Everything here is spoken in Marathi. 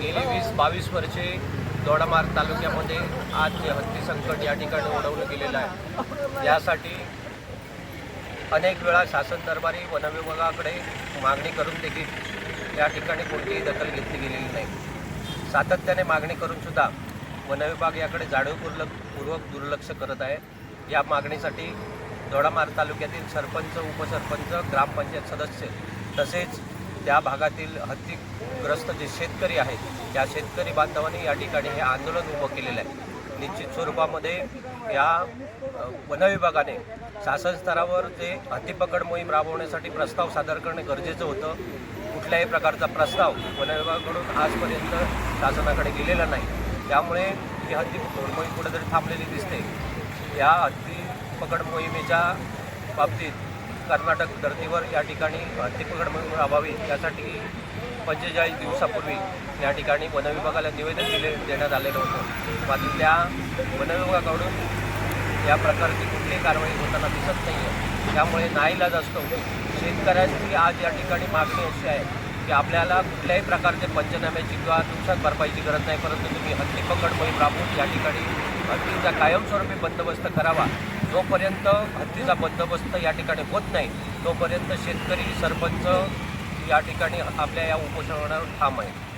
गेली वीस बावीस वर्षे दोडामार्ग तालुक्यामध्ये आज जे हत्ती संकट या ठिकाणी ओढवलं गेलेलं आहे. यासाठी अनेक वेळा शासन दरबारी वनविभागाकडे मागणी करून देखील या ठिकाणी कोणतीही दखल घेतली गेलेली नाही. सातत्याने मागणी करून सुद्धा वनविभाग याकडे जाणीवपूर्वक दुर्लक्ष करत आहे. या मागणीसाठी दोडामार्ग तालुक्यातील सरपंच उपसरपंच ग्रामपंचायत सदस्य तसेच त्या भागातील हत्तीग्रस्त जे शेतकरी आहेत त्या शेतकरी बांधवांनी या ठिकाणी हे आंदोलन उभं केलेलं आहे. निश्चित स्वरूपामध्ये या वनविभागाने शासन स्तरावर जे हत्तीपकड मोहीम राबवण्यासाठी प्रस्ताव सादर करणे गरजेचं होतं. कुठल्याही प्रकारचा प्रस्ताव वनविभागाकडून आजपर्यंत शासनाकडे गेलेला नाही. त्यामुळे ही हत्ती पकड मोहीम कुठेतरी थांबलेली दिसते. या हत्ती पकड मोहिमेच्या बाबतीत कर्नाटक धर्तीवर या ठिकाणी हत्ती राबावी यासाठी पंचेचाळीस दिवसापूर्वी या ठिकाणी वनविभागाला निवेदन दिले देण्यात आलेलं होतं. मात्र त्या वनविभागाकडून या प्रकारची कुठलीही कारवाई होताना दिसत नाही आहे त्यामुळे नाईलाज असतो. शेतकऱ्यांची आज या ठिकाणी मागणी अशी आहे की आपल्याला कुठल्याही प्रकारचे पंचनाम्याची किंवा नुकसान भरपाईची गरज नाही परंतु तुम्ही हत्ती पकड मोहीम राबवून या ठिकाणी हत्तीचा कायमस्वरूपी बंदोबस्त करावा. जोपर्यंत हत्तीचा बंदोबस्त या ठिकाणी होत नाही तोपर्यंत शेतकरी सरपंच या ठिकाणी आपल्या या उपोषणावर ठाम आहे